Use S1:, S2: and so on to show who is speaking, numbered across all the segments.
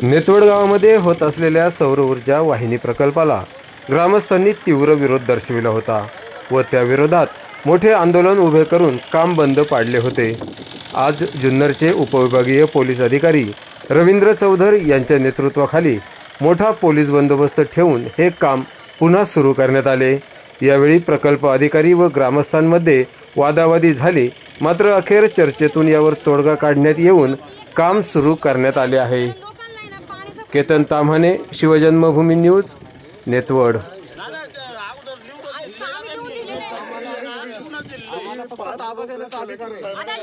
S1: नेतवड गावामध्ये होत असलेल्या सौर ऊर्जा वाहिनी प्रकल्पाला ग्रामस्थांनी तीव्र विरोध दर्शविला होता व त्याविरोधात मोठे आंदोलन उभे करून काम बंद पाडले होते. आज जुन्नरचे उपविभागीय पोलीस अधिकारी रवींद्र चौधर यांच्या नेतृत्वाखाली मोठा पोलीस बंदोबस्त ठेवून हे काम पुन्हा सुरू करण्यात आले. यावेळी प्रकल्प अधिकारी व ग्रामस्थांमध्ये वादावादी झाली. मात्र अखेर चर्चेतून यावर तोडगा काढण्यात येऊन काम सुरू करण्यात आले आहे. केतन ताम्हाणे शिवजन्मभूमी न्यूज नेतवड.
S2: आता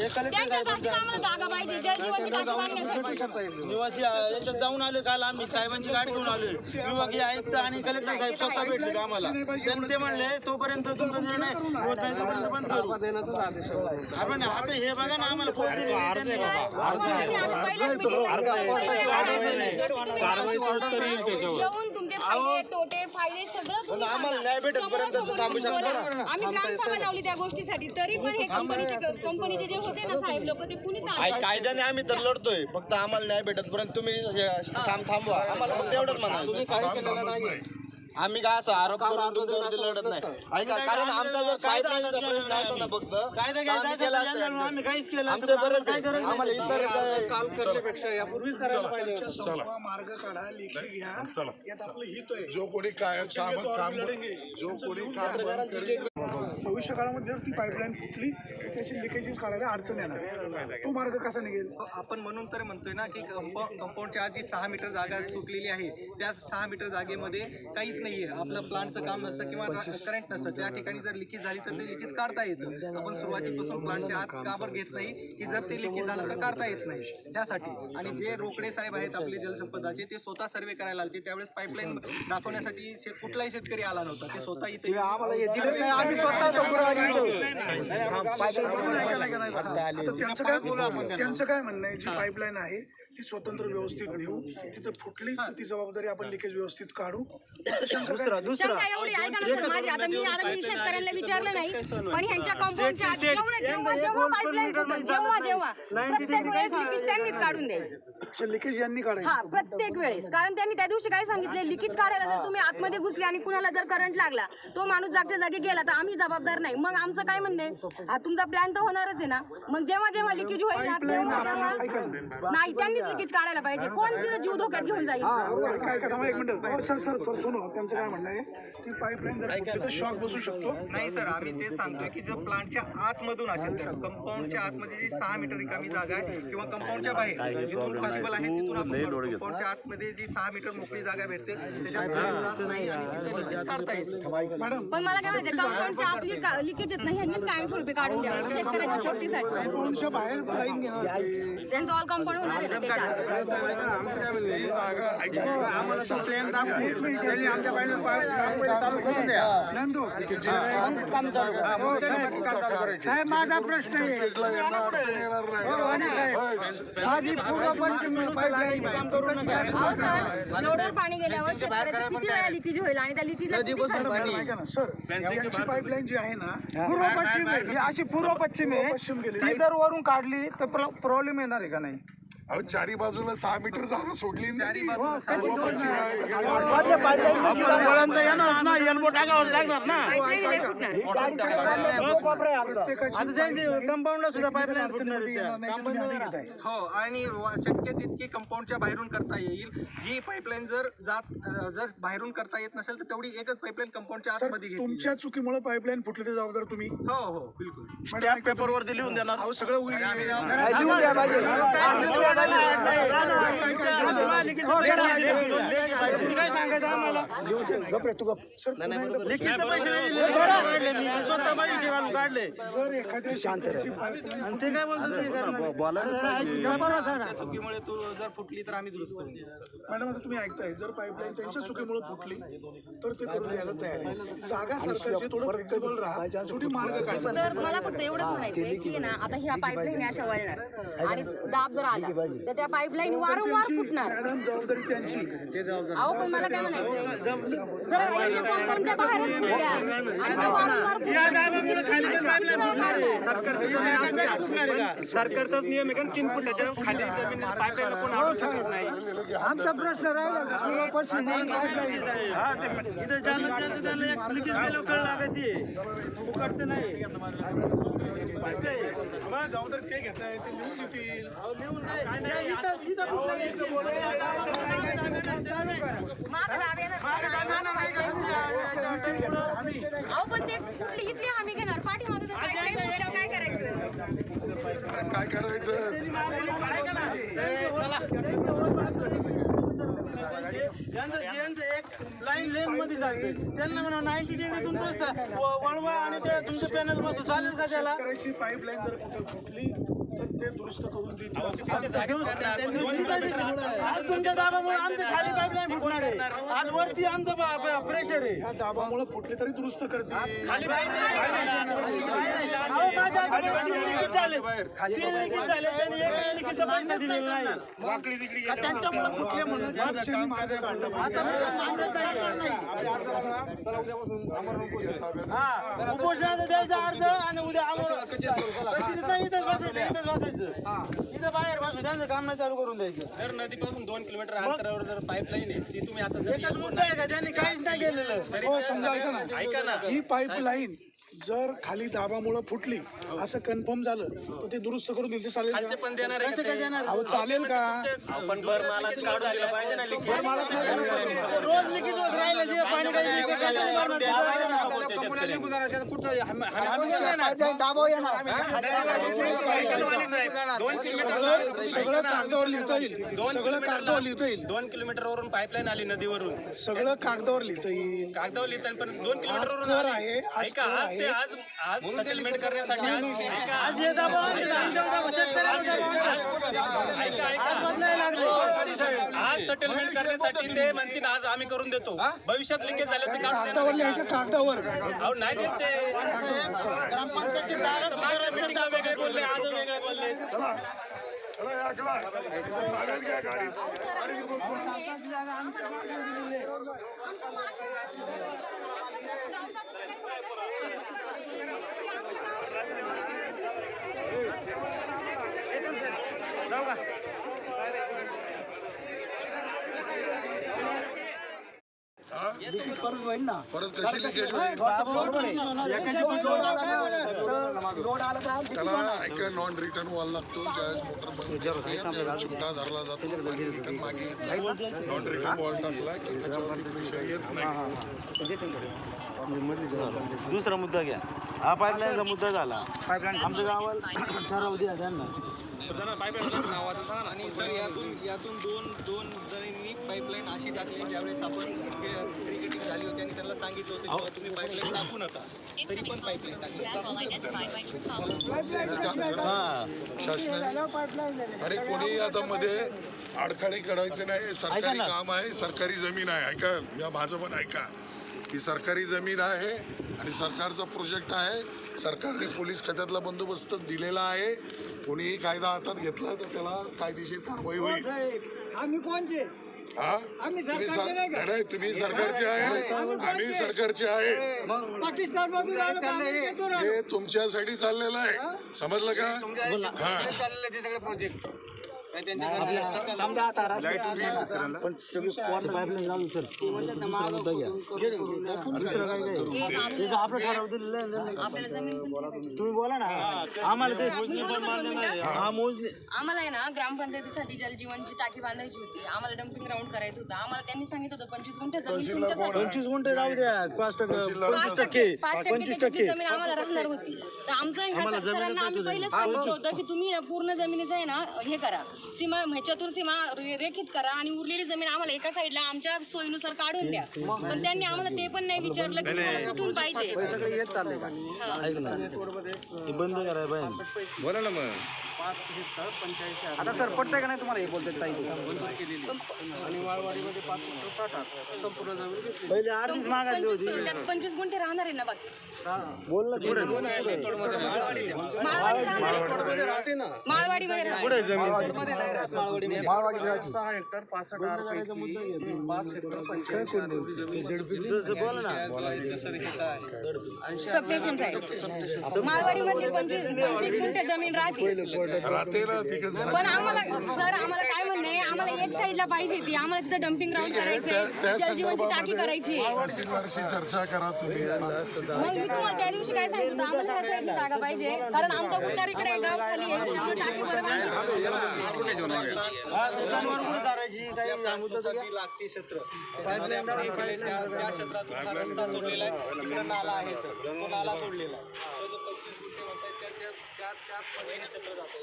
S2: त्यांच्यासाठी आम्हाला जागा पाहिजे. जल जीवनची टाकी बांधण्यासाठी
S3: निवासी याच्यात जाऊन आलो काल आम्ही. साहेबांची गाडी घेऊन आलोय. विभागीय आयुक्त आणि कलेक्टर साहेब स्वतः भेटले आम्हाला. त्यांनी ते म्हणले तोपर्यंत तुमचा निर्णय होत नाही तोपर्यंत बंद करू. आपण आता हे बघा ना आम्हाला फोन दिले त्यांनी.
S2: आम्ही ग्रामसभा लावली त्या गोष्टीसाठी तरी पण हे कंपनीचे कंपनीचे जे होते ना साहेब लोक ते कुणीच आले
S4: काय- कायद्याने आम्ही तर लढतोय. फक्त आम्हाला न्याय भेटत पर्यंत तुम्ही हे काम थांबवा. आम्हाला फक्त एवढंच म्हणायचं. आम्ही काय असं आरोप करून तुमच्यावरती लढत नाही. ऐका कारण आमचा जर पाईपलाईन प्रश्न असतो ना फक्त
S3: कायदा
S4: तर
S3: घ्यायचा
S4: आम्ही
S3: असेल
S4: केला
S3: तर
S4: असता.
S3: यांना आम्ही काहीच केलं
S4: आमचं
S3: नसतं.
S4: बरंच
S3: काय
S4: आहे.
S3: गरज
S4: आम्हाला इतर काय-
S5: काल करण्यापेक्षा यापूर्वीच करायला पाहिजे संपवा, मार्ग काढा लेखी घ्या. यात आपलं हित आहे.
S6: जो कोणी काय काम
S5: तो
S6: काम
S5: आम्ही लढेंगे.
S6: जो
S5: तुमचं
S6: कोणी
S5: घेऊन
S6: काम
S5: जा.
S6: बंद करेल
S5: भविष्य काळामध्ये जर ती पाईपलाईन फुटली त्याची लिकेजेस काढायला अडचण येणार. तो मार्ग कसा निघेल?
S7: आपण म्हणून तर म्हणतोय ना की कंपा कंपाऊंडच्या आत जी सहा मीटर जागा सुटलेली आहे. त्या सहा मीटर जागेमध्ये काहीच नाहीये. आपलं प्लांटचं काम नसतं किंवा करंट नसतं. त्या ठिकाणी जर लिकेज झाली तर ते लिकेज काढता येतं. आपण सुरुवातीपासून प्लांटच्या आत का बरं घेत नाही की जर ते लिकेज झालं तर काढता येत नाही. त्यासाठी. आणि जे रोकडे साहेब आहेत आपले जलसंपदाचे ते स्वतः सर्वे करायला आले त्यावेळेस पाईपलाईन दाखवण्यासाठी कुठलाही शेतकरी आला नव्हता. ते स्वतः इथे आम्ही
S5: आता त्यांचं काय त्यांचं काय म्हणणं आहे? जी पाईपलाईन आहे ती स्वतंत्र व्यवस्थित नेऊ तिथं फुटली तर ती जबाबदारी आपण लिकेज व्यवस्थित काढू? शंका
S2: एवढी माझी आता मी आता मी शेतकऱ्यांना विचारलं नाही पण ह्यांच्या कंपाऊंडच्या आत जेवढं जेव्हा जेव्हा पाईपलाईन फुटेल जेव्हा जेव्हा. प्रत्येक वेळेस लिकेज त्यांनीच काढून द्यायचं.
S5: अच्छा, लिकेज यांनी काढायचं.
S2: हा प्रत्येक वेळेस. कारण त्यांनी त्या दिवशी काय सांगितले? लिकेज काढायला जर तुम्ही आतमध्ये घुसले आणि कुणाला जर करंट लागला तो माणूस जागच्या जागी गेला तर आम्ही जबाबदार नाही. मग आमचं काय म्हणणं आहे? हा, तुमचा प्लॅन तर होणारच आहे ना. मग जेव्हा जेव्हा लिकेज होईल ना, तेव्हा नाही त्यांनीच लिकेज काढायला पाहिजे. कोण तिथं जीव धोक्यात घेऊन जाईल?
S5: बरोबर आहे. काय काय थांबा एक मिनिट. हो, सर सर सर सुनो त्यांचं काय म्हणणं आहे? ती पाईपलाईन जर फुटली तर शॉक बसू शकतो.
S7: नाही सर आम्ही तेच सांगतोय की जर प्लांटच्या आतमधून असेल तर कंपाऊंडच्या आतमध्ये जी सहा मीटर रिकामी जागा आहे किंवा कंपाऊंडच्या बाहेर जिथून पॉसिबल आहे तिथून आपण कंपाऊंडच्या आतमध्ये जी सहा मीटर मोकळी जागा भेटते त्याच्यात त्रास नाही आणि तिथे लिकेज काढता येईल
S5: मॅडम
S2: पण मला काय माहिती कंपाऊंडच्या आत लिकेज येत नाही कायमस्वरूपी काढून द्यावं. शेतकऱ्याच्या
S5: कंपाऊंडच्या बाहेर घेणार
S2: त्यांचं ऑल कंपाऊंड होणार आहे ना त्याच्यात
S5: साहेब माझा प्रश्न आहे. माझी पूर्व पश्चिम
S2: अहो सर लोडवर पाणी गेल्यावर शेतकऱ्याचं किती वेळा लिकेज होईल आणि त्या लिकेजला किती खर्च येईल?
S5: ऐका ना सर यांची पाईपलाईन जी आहे ना
S8: पूर्व पश्चिम आहे. ही अशी पूर्व पश्चिम आहे.
S5: पश्चिम गेली
S8: ती जर वरून काढली तर प्रॉब्लेम येणार आहे का नाही?
S6: अहो चारी बाजूला सहा मीटर जागा सोडली ती. पूर्व पश्चिम आहे, दक्षिण
S7: हो आणि व- शक्य तितकी कंपाऊंडच्या बाहेरून करता येईल जी पाईपलाईन जर जात अ, जर बाहेरून करता येत नसेल तर तेवढी एकच पाईपलाईन कंपाऊंडच्या आतमध्ये घेतली
S5: तुमच्या चुकीमुळे पाईपलाईन फुटली तर जबाबदार तुम्ही
S7: हो हो बिलकुल
S3: स्टॅम्प पेपरवरती लिहून देणार
S5: अहो सगळं होईल
S3: तुम्ही काय सांगायचं आम्हाला पैसे काढले मी स्वतः पैसे घालून काढले आणि ते काय
S7: चुकीमुळे तू जर फुटली तर आम्ही दुरुस्त
S5: मॅडम आता तुम्ही ऐकताय जर पाईपलाईन त्यांच्या चुकीमुळे फुटली तर ते करून द्यायला तयार आहे जागा सरकारची थोडं फ्लेक्झिबल राहा शेवटी मार्ग काढला
S2: सर मला फक्त एवढंच म्हणायचंय की ना आता ह्या पाईपलाईन अशा वळणार. आणि दाब जर आला तर त्या पाईपलाईन वारंवार फुटणार.
S5: मॅडम जबाबदारी त्यांची.
S2: अहो पण मला काय म्हणायचंय? जर याच्या कॉम्पाऊंडच्या बाहेरच फुटल्या आणि त्या वारंवार फुटल्या. किती वेळा काढणार?
S8: सरकारचाच नियम आहे का? तीन फुटाच्या खाली जमीन पाईपलाईन कोण आणू शकत नाही. आमचा प्रश्न राहिला का? हा, ते-
S3: इथं ज्याला त्याचं त्याला एक लिकेज गेलं कळ लागायची फुकटचं नाही.
S5: आम्हाला जबाबदारी ते घेत आहे ते लिहून देतील.
S2: दाब येणार. अहो पण ते कुठली इथली हमी घेणार. पाठीमागे जर काय करायचं?
S6: काय करायचं?
S3: एक लाईन लेन मध्ये जाते त्यांना म्हणा नाईन्टी डिग्री तुमचं वळवा आणि ते तुमचं पॅनल बसू चालेल का त्याला?
S5: करायची पाईपलाईन जर कुठे करून
S3: आज तुमच्या दाबामुळे आमच्या खाली पाईपलाईन फुटणार आहे. आज वरची आमचं प्रेशर आहे.
S5: ह्या दाबामुळे फुटले तरी दुरुस्त करतील.
S3: खाली माझ्या आता तीन लिकेज झाले तीन लिकेज झाले त्यांनी एक लिकेजचा पैसा दिलेला नाही. का त्यांच्यामुळे फुटले म्हणून.
S5: मागच्यानी मागे काढलं
S3: आता काँग्रेस सरकार नाही. हा उपोषणाचा द्यायचा अर्ज आणि उद्या आम्हाला इथं इथंच बसायचं इथंच बसायचं. इथं बाहेर बसू त्यांचं काम नाही चालू करून द्यायचं.
S7: जर नदीपासून दोन किलोमीटर अंतरावर जर पाईपलाईन आहे ती तुम्ही आता
S3: एकच मुद्दा आहे का? त्यांनी काहीच नाही केलेलं.
S5: हो समजा ऐका ना. ही पाईपलाईन जर खाली दाबामुळे फुटली असं कन्फर्म झालं तर ते दुरुस्त करून दिलं ते चालेल का?
S7: पण देणार
S3: देणार?
S5: अहो चालेल का?
S7: आपण बर मला काढून दिलं पाहिजे ना
S3: रोज लिकेज. होत राहिलं ते पाणी काही लिकेज कशाने
S5: सगळं सगळं कागदावर लिहिता येईल. सगळं कागदावर लिहिता येईल.
S7: दोन किलोमीटर वरून पाईपलाईन आली नदीवरून.
S5: सगळं कागदावर लिहिता येईल.
S7: कागदावर लिहिताना पण दोन किलोमीटर
S5: आज
S7: वरून
S5: कर
S7: आली.
S5: आहे, आज
S7: ऐका
S5: कर
S7: आज
S5: आहे.
S7: आज आज सेटलमेंट करण्यासाठी आज ऐका
S3: आज हे दबाव आहे, ते आमच्यावर दबाव, शेतकऱ्यावर दबाव आहे.
S7: ऐका ऐका.
S3: आज बदलायला लागले.
S7: आज सेटलमेंट करण्यासाठी ते म्हणतील आज आम्ही करून देतो. भविष्यात लिकेज झालं ते काढून
S5: कागदावर लिहायचं कागदावर.
S7: अहो नाही देत ते.
S3: ग्रामपंचायतची जागा
S7: मीटिंगला वेगळे बोलले आज वेगळे बोलले. जाऊ का?
S6: परत कशी लिकेज होईल? त्याला नॉन रिटर्न वॉल लागतो ज्यावेळेस मोटर बंद करते, त्यावेळेस चिमटा धरला जातो रिटर्न मागे येत नाही. नॉन रिटर्न वॉल टाकला की त्याच्यावरती प्रेशर येत नाही.
S3: दुसरा मुद्दा घ्या. हा पाईपलाईनचा मुद्दा झाला. आमच्या गावाला ठराव द्या त्यांना.
S7: आणि सर यातून यातून दोन दोन जणांनी पाईपलाईन अशी टाकली ज्यावेळेस आपण क्रिकेटिंग झाली होती आणि त्यांना सांगितलं होतं की तुम्ही पाईपलाईन टाकू नका. तरी पण पाईपलाईन टाकली.
S6: आणि कोणी आता मध्ये अडथळे करायचे नाही. सरकारी काम आहे सरकारी जमीन आहे. ऐका या माझं पण ऐका. ही सरकारी जमीन आहे आणि सरकारचा प्रोजेक्ट आहे. सरकारने पोलीस खात्यातला बंदोबस्त दिलेला आहे. कोणीही कायदा हातात घेतला तर त्याला कायदेशीर कारवाई होईल.
S8: आम्ही कोणचे?
S6: हा? तुम्ही सर- नाही, नाही, तुम्ही सरकारचे आहे. आम्ही सरकारचे आहे.
S8: पाकिस्तान मधून
S6: हे तुमच्यासाठी चाललेलं आहे. समजलं का? हा
S3: समजा आता पण सगळी पाईपलाईन चालू चल दुसरा मुद्दा घ्या दुसरं काय काय एक आपलं ठराव दिलेलं आहे ना.
S2: आपल्याला जमीन
S3: तुम्ही बोला ना. आम्हाला ते हा मोजले
S2: आम्हाला आहे ना ग्रामपंचायतीसाठी जलजीवनची टाकी बांधायची होती आम्हाला डम्पिंग ग्राउंड करायचं होतं. आम्हाला त्यांनी सांगितलं होतं पंचवीस गुंठे जमीन तुमच्यासाठी.
S3: पंचवीस गुंठे राहू द्या. पाच टक्के पंचवीस टक्के
S2: पाच
S3: पंचवीस टक्के.
S2: जमीन आम्हाला राहणार होती. तर आमचं ह्या आम्ही पहिले सांगितलं होतं की तुम्ही ना पूर्ण जमिनीचं आहे ना हे करा. सीमा चतुर्सीमा रे- रेखित करा आणि उरलेली जमीन आम्हाला एका साईडला आमच्या सोयीनुसार काढून द्या. पण त्यांनी आम्हाला ते पण नाही विचारलं की तुम्हाला कुठून पाहिजे. हा.
S3: ऐक ना. हे बंद करायला पाहिजे बोला ना मग.
S8: आता सर पडतंय का नाही तुम्हाला हे बोलते ताई?
S3: पहिले आधीच मागायची होती.
S2: पंचवीस त्यात पंचवीस गुंठे राहणार आहे ना बाकी.
S3: बोल ना पुढे
S2: माळवाडी राहणार आहे. माळवाडीमध्ये राहणार
S3: पुढे जमीन.
S7: सहा हेक्टर पासष्ट आर पैकी पाच हेक्टर पंच्याऐंशी
S2: सबस्टेशनचं आहे. माळवाडी मध्ये पंचवीस पंचवीस गुंठे जमीन राहते.
S6: राहते ना तिकडे जरा.
S2: पण आम्हाला सर आम्हाला काय म्हणणं? आहे आम्हाला एक साईडला पाहिजे ती. आम्हाला तिथं डम्पिंग ग्राउंड करायचंय. जलजीवनची टाकी करायची
S6: चर्चा करा तुम्ही.
S2: मग मी तुम्हाला त्या दिवशी काय सांगितलं आम्हाला त्या साईडला जागा पाहिजे. कारण आमचा गुत्तार इकडे गाव खाली आहे. टाकी बरोबर
S7: लागते क्षेत्र त्या क्षेत्रातून हा रस्ता सोडलेला आहे इकडे नाला आहे सर तो नाला सोडलेला आहे तो जो पंचवीस गुंठे म्हणताय त्याच्या त्या त्याच मध्ये हे क्षेत्र जातं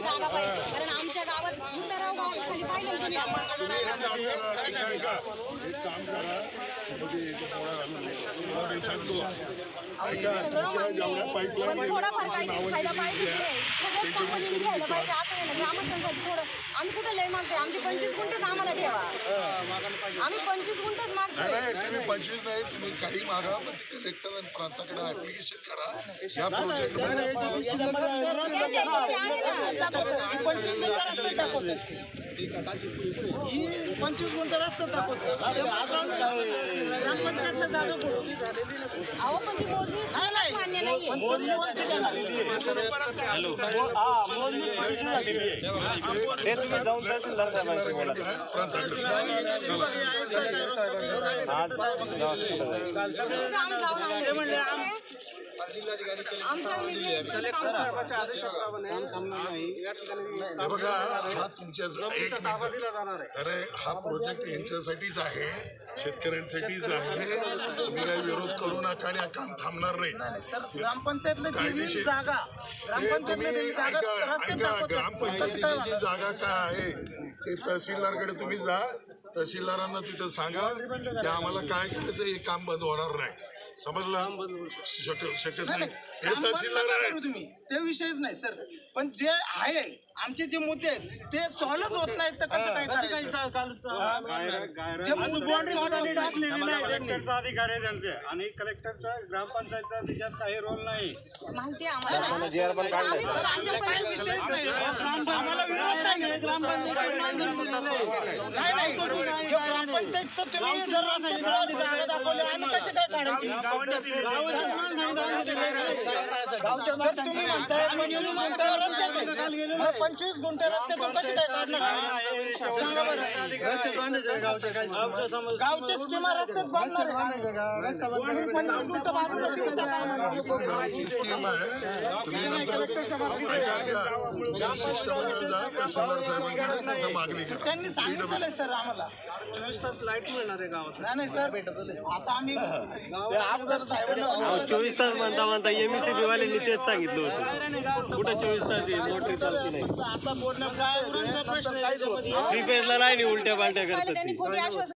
S2: जागा पाहिजे कारण आमच्या गावात गुत्ताराव गाव खाली पाहिजे
S6: तुम्ही एक काम करा ऐका ऐका एक काम करा म्हणजे इथे थोडा तुम्हाला मी सांगतो ऐका तुमच्या जेवढ्या पाईपलाईन
S2: पण थोडाफार पाहिजे. ग्रामस्थांसाठी थोडं आम्ही कुठं लय मागतोय? आमचे पंचवीस गुंठेच आम्हाला ठेवा. आम्ही पंचवीस गुंठेच
S6: नाही
S2: मागतोय.
S6: नाही तुम्ही पंचवीस नाही तुम्ही काही मागा पण ते कलेक्टर आणि प्रांताकडे ऍप्लिकेशन करा. या प्रोजेक्ट
S7: पंचवीस गुंठे रस्ता दाखवतो. ग्रामपंचायतला जागा पुढची झालेली नसते.
S2: अहो पण ती मोजणी मान्य नाहीये. आम्ही जाऊन आलो. आमच्या निर्णय काम
S7: साहेबाच्या आदेशाप्रमाणे काम नाही या ठिकाणी
S6: हे बघा हा तुमच्या एक. अरे हा प्रोजेक्ट यांच्यासाठीच आहे. शेतकऱ्यांसाठीच आहे. तुम्ही काही विरोध करू नका आणि हा काम थांबणार नाही.
S7: सर ग्रामपंचायतला
S6: कायदेशीर-
S7: दिलेली जागा
S6: ते तुम्ही
S7: ग्रामपंचायतला दिलेली जागा
S6: ऐका
S7: रस्त्यात
S6: ऐका
S7: दाखवतात.
S6: ग्रामपंचायतीची जागा काय आहे ते तहसीलदारकडे तुम्ही जा. तहसीलदारांना तिथं सांगा की आम्हाला काय करायचं हे काम बंद होणार नाही. समजलं? नाही हे तहसीलदार आहे
S7: तुम्ही. ते विषयच नाही सर. पण जे आहे आमचे जे मुद्दे आहेत ते सॉल्वच होत नाहीत तर कसं काय करायचं? जे मुद्दे solve होत नाहीत.
S8: कलेक्टरचा अधिकार आहे त्यांचे. आणि कलेक्टरचा ग्रामपंचायतचा त्याच्यात काही रोल नाही.
S2: माहिती आहे आम्हाला. आम्ही सुद्धा आमच्या
S7: काही
S2: परिस्थितीत-
S7: विषयच नाही. आम्हाला विरोध नाही. ग्रामपंचायत नाही. नाही. हे ग्रामपंचायतचं तुम्ही जर रस्त्यात जागा दाखवली आम्ही कसे काय काढायची? पंचवीस गुंठे रस्त्यातून कसे काय काढणार? सांगा बरं. गावच्या स्कीमा रस्त्यात त्यांनी सांगितलं सर आम्हाला. चोवीस तास लाइट मिळणार आहे गावात नाही नाही सर आता आम्ही
S8: चोवीस तास म्हणता म्हणता एमएससी वाल्यांनी तेच सांगितलं होतं. कुठं चोवीस तास मोटरी चालती नाही?
S7: आता बोलणं काय? प्रश्न आहे
S8: थ्री पेजला नाही उलट्या पालट्या करतात
S2: त्यांनी खोटी आश्वासन